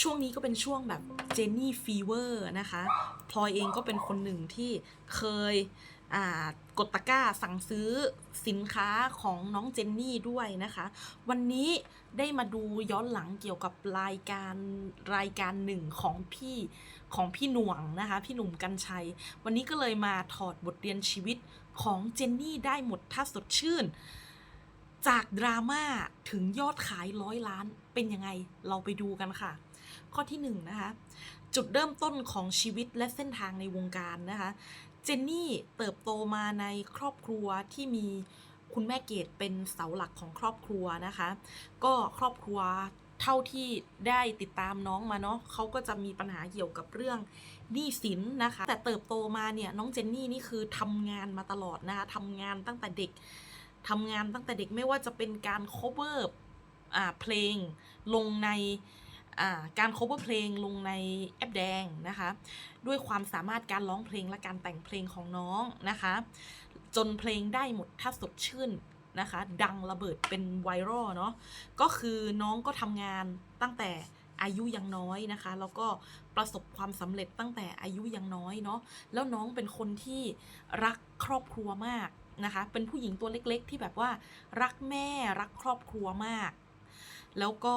ช่วงนี้ก็เป็นช่วงแบบเจนนี่ฟีเวอร์นะคะพลอยเองก็เป็นคนหนึ่งที่เคยกดตะกร้าสั่งซื้อสินค้าของน้องเจนนี่ด้วยนะคะ วันนี้ได้มาดูย้อนหลังเกี่ยวกับรายการรายการหนึ่งของพี่ของพี่หน่วงนะคะ พี่หนุ่มกัญชัย วันนี้ก็เลยมาถอดบทเรียนชีวิตของเจนนี่ได้หมดถ้าสดชื่น จากดราม่าถึงยอดขายร้อยล้านเป็นยังไงเราไปดูกันค่ะ ข้อที่หนึ่งนะคะจุดเริ่มต้นของชีวิตและเส้นทางในวงการนะคะเจนนี่เติบโตมาในครอบครัวที่มีคุณแม่เกดเป็นเสาหลักของครอบครัวนะคะ ก็ครอบครัวเท่าที่ได้ติดตามน้องมาเนาะเขาก็จะมีปัญหาเกี่ยวกับเรื่องหนี้สินนะคะ แต่เติบโตมาเนี่ยน้องเจนนี่นี่คือทำงานมาตลอดนะคะทำงานตั้งแต่เด็ก ทำงานตั้งแต่เด็กไม่ว่าจะเป็นการ cover อ่าเพลงลงในอ่าการ cover เพลงลงในแอปแดงนะคะ ด้วยความสามารถการร้องเพลงและการแต่งเพลงของน้องนะคะ จนเพลงได้หมดถ้าสดชื่นนะคะ ดังระเบิดเป็นไวรัลเนาะก็คือน้องก็ทำงานตั้งแต่อายุยังน้อยนะคะ แล้วก็ประสบความสำเร็จตั้งแต่อายุยังน้อยเนาะแล้วน้องเป็นคนที่รักครอบครัวมาก นะคะ เป็นผู้หญิงตัวเล็ก ๆ ที่แบบว่า รักแม่รักครอบครัวมาก แล้วก็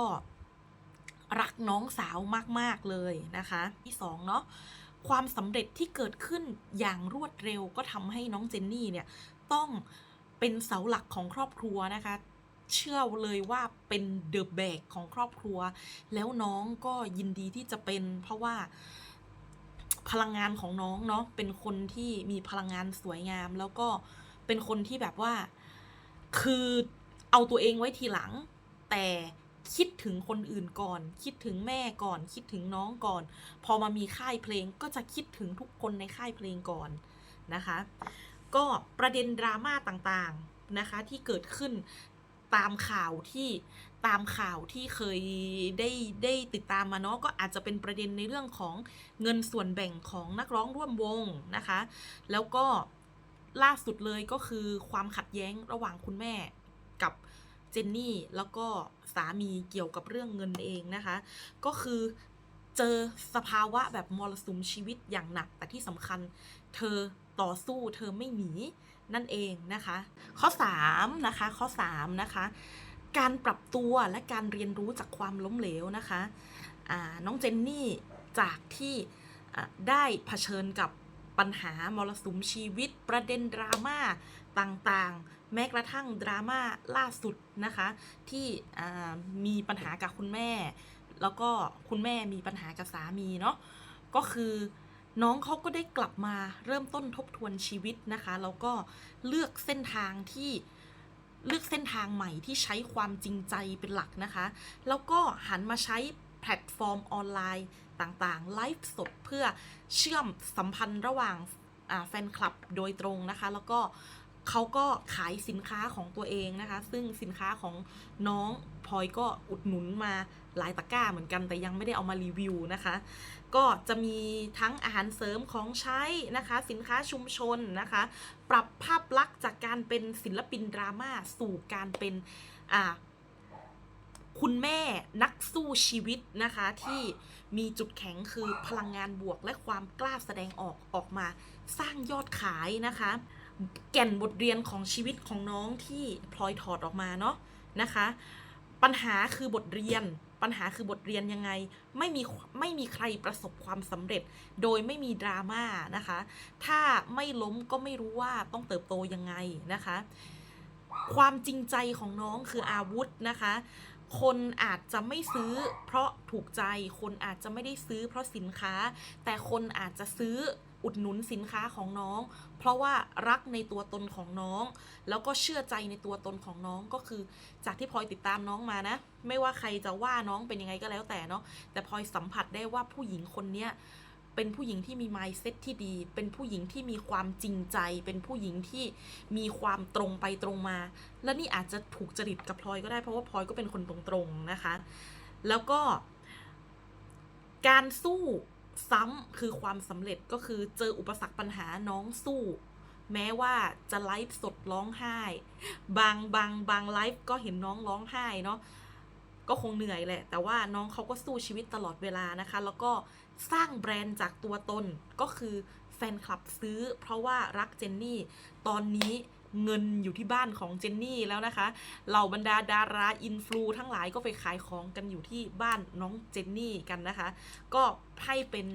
รักน้องสาวมาก ๆ เลยนะคะ ที่สองเนาะความสำเร็จที่เกิดขึ้นอย่างรวดเร็วก็ทำให้น้องเจนนี่เนี่ย ต้องเป็นเสาหลักของครอบครัวนะคะ เชื่อเลยว่าเป็นเดอะแบกของครอบครัว แล้วน้องก็ยินดีที่จะเป็น เพราะว่าพลังงานของน้องเนาะเป็นคนที่มีพลังงานสวยงาม แล้วก็เป็นคนที่แบบว่า คือเอาตัวเองไว้ทีหลัง แต่คิดถึงคนอื่นก่อน คิดถึงแม่ก่อน คิดถึงน้องก่อน พอมามีค่ายเพลงก็จะคิดถึงทุกคนในค่ายเพลงก่อนนะคะ ก็ประเด็นดราม่าต่างๆนะคะที่เกิดขึ้นตามข่าวที่ตามข่าวที่เคยได้ได้ติดตามมาเนาะก็อาจจะเป็นประเด็นในเรื่องของเงินส่วนแบ่งของนักร้องร่วมวงนะคะ แล้วก็ ล่าสุดเลยก็คือความขัดแย้งระหว่างคุณแม่กับเจนนี่แล้วก็สามีเกี่ยวกับเรื่องเงินเองนะคะ ก็คือเจอสภาวะแบบมรสุมชีวิตอย่างหนัก แต่ที่สำคัญเธอต่อสู้เธอไม่หนีนั่นเองนะคะ ข้อ3นะคะข้อ3นะคะการปรับตัวและการเรียนรู้จากความล้มเหลวนะคะน้องเจนนี่จากที่ได้เผชิญกับ ปัญหามรสุมชีวิต ประเด็นดราม่าต่างๆ แม้กระทั่งดราม่าล่าสุดนะคะ ที่มีปัญหากับคุณแม่ แล้วก็คุณแม่มีปัญหากับสามีเนาะก็คือน้องเขาก็ได้กลับมาเริ่มต้นทบทวนชีวิตนะคะแล้วก็เลือกเส้นทางที่เลือกเส้นทางใหม่ที่ใช้ความจริงใจเป็นหลักนะคะ แล้วก็หันมาใช้ แพลตฟอร์มออนไลน์ต่างๆ ไลฟ์สดเพื่อเชื่อมสัมพันธ์ระหว่างแฟนคลับโดยตรงนะคะ แล้วก็เขาก็ขายสินค้าของตัวเองนะคะ ซึ่งสินค้าของน้องพลอยก็อุดหนุนมาหลายตะกร้าเหมือนกัน แต่ยังไม่ได้เอามารีวิวนะคะ ก็จะมีทั้งอาหารเสริมของใช้นะคะ สินค้าชุมชนนะคะ ปรับภาพลักษณ์จากการเป็นศิลปินดราม่าสู่การเป็นอ่า คุณแม่นักสู้ชีวิตนะคะ ที่มีจุดแข็งคือพลังงานบวกและความกล้าแสดงออกออกมา สร้างยอดขายนะคะ แก่นบทเรียนของชีวิตของน้องที่พลอยถอดออกมาเนาะนะคะ ปัญหาคือบทเรียน ปัญหาคือบทเรียนยังไงไม่มีไม่มีใครประสบความสำเร็จ โดยไม่มีดราม่านะคะ ถ้าไม่ล้มก็ไม่รู้ว่าต้องเติบโตยังไงนะคะ ความจริงใจของน้องคืออาวุธนะคะ คนอาจจะไม่ซื้อ เพราะถูกใจ คนอาจจะไม่ได้ซื้อ เพราะสินค้า แต่คนอาจจะซื้ออุดหนุนสินค้าของน้อง เพราะว่ารักในตัวตนของน้อง แล้วก็เชื่อใจในตัวตนของน้องก็คือ จากที่พลอยติดตามน้องมานะ ไม่ว่าใครจะว่าน้องเป็นยังไงก็แล้วแต่เนาะแต่พลอยสัมผัสได้ว่าผู้หญิงคนเนี้ย เป็นผู้หญิงที่มี mindset ที่ดี เป็นผู้หญิงที่มีความจริงใจ เป็นผู้หญิงที่มีความตรงไปตรงมา และนี่อาจจะถูกจริตกับพลอยก็ได้เพราะว่าพลอยก็เป็นคนตรงๆนะคะ แล้วก็ การสู้ซ้ำคือความสำเร็จก็คือเจออุปสรรคปัญหาน้องสู้ แม้ว่าจะไลฟ์สดร้องไห้ บางบางบางไลฟ์ก็เห็นน้องร้องไห้เนาะก็คงเหนื่อยแหละ แต่ว่าน้องเขาก็สู้ชีวิตตลอดเวลานะคะ แล้วก็ สร้างแบรนด์จากตัวตนก็คือแฟนคลับซื้อ เพราะว่ารักเจนนี่ ตอนนี้เงินอยู่ที่บ้านของเจนนี่แล้วนะคะ เหล่าบรรดาดาราอินฟลูทั้งหลายก็ไปขายของกันอยู่ที่บ้านน้องเจนนี่กันนะคะ ก็ให้เป็น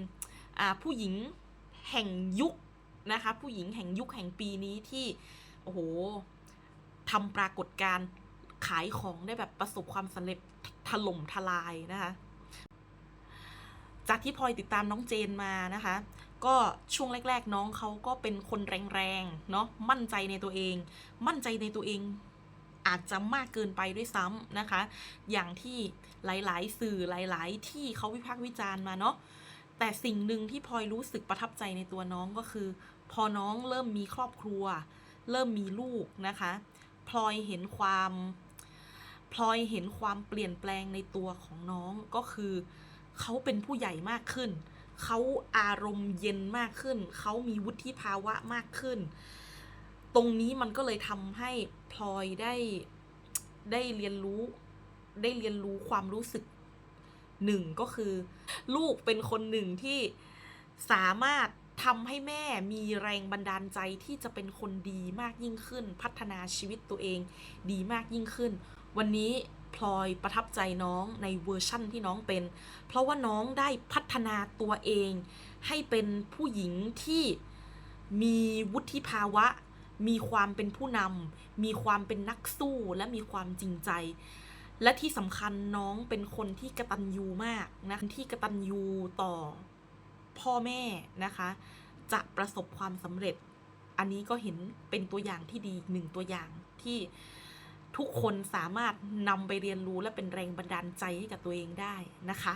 ผู้หญิงแห่งยุคนะคะ ผู้หญิงแห่งยุคแห่งปีนี้ที่โอ้โหทำปรากฏการขายของได้แบบประสบความสำเร็จถล่มทลายนะคะ จากที่พลอยติดตามน้องเจนมานะคะ ก็ช่วงแรก ๆ น้องเขาก็เป็นคนแรงๆเนาะมั่นใจในตัวเอง มั่นใจในตัวเองอาจจะมากเกินไปด้วยซ้ำนะคะ อย่างที่หลายๆ สื่อหลาย ๆ ที่เขาวิพากษ์วิจารณ์มาเนาะ แต่สิ่งหนึ่งที่พลอยรู้สึกประทับใจในตัวน้องก็คือ พอน้องเริ่มมีครอบครัว เริ่มมีลูกนะคะพลอยเห็นความพลอยเห็นความเปลี่ยนแปลงในตัวของน้องก็คือ เขาเป็นผู้ใหญ่มากขึ้น เขาอารมณ์เย็นมากขึ้น เขามีวุฒิภาวะมากขึ้น ตรงนี้มันก็เลยทำให้พลอยได้ได้เรียนรู้ได้เรียนรู้ความรู้สึกหนึ่งก็คือ ลูกเป็นคนหนึ่งที่สามารถทำให้แม่มีแรงบันดาลใจที่จะเป็นคนดีมากยิ่งขึ้น พัฒนาชีวิตตัวเองดีมากยิ่งขึ้น วันนี้ พลอยประทับใจน้องในเวอร์ชั่นที่น้องเป็น เพราะว่าน้องได้พัฒนาตัวเอง ให้เป็นผู้หญิงที่มีวุฒิภาวะ มีความเป็นผู้นำมีความเป็นนักสู้และมีความจริงใจ และที่สำคัญน้องเป็นคนที่กระตันยูมากนะที่กระตันยูต่อพ่อแม่นะคะ จะประสบความสำเร็จ อันนี้ก็เห็นเป็นตัวอย่างที่ดีหนึ่งตัวอย่างที่ ทุกคนสามารถนำไปเรียนรู้และเป็นแรงบันดาลใจให้กับตัวเองได้นะคะ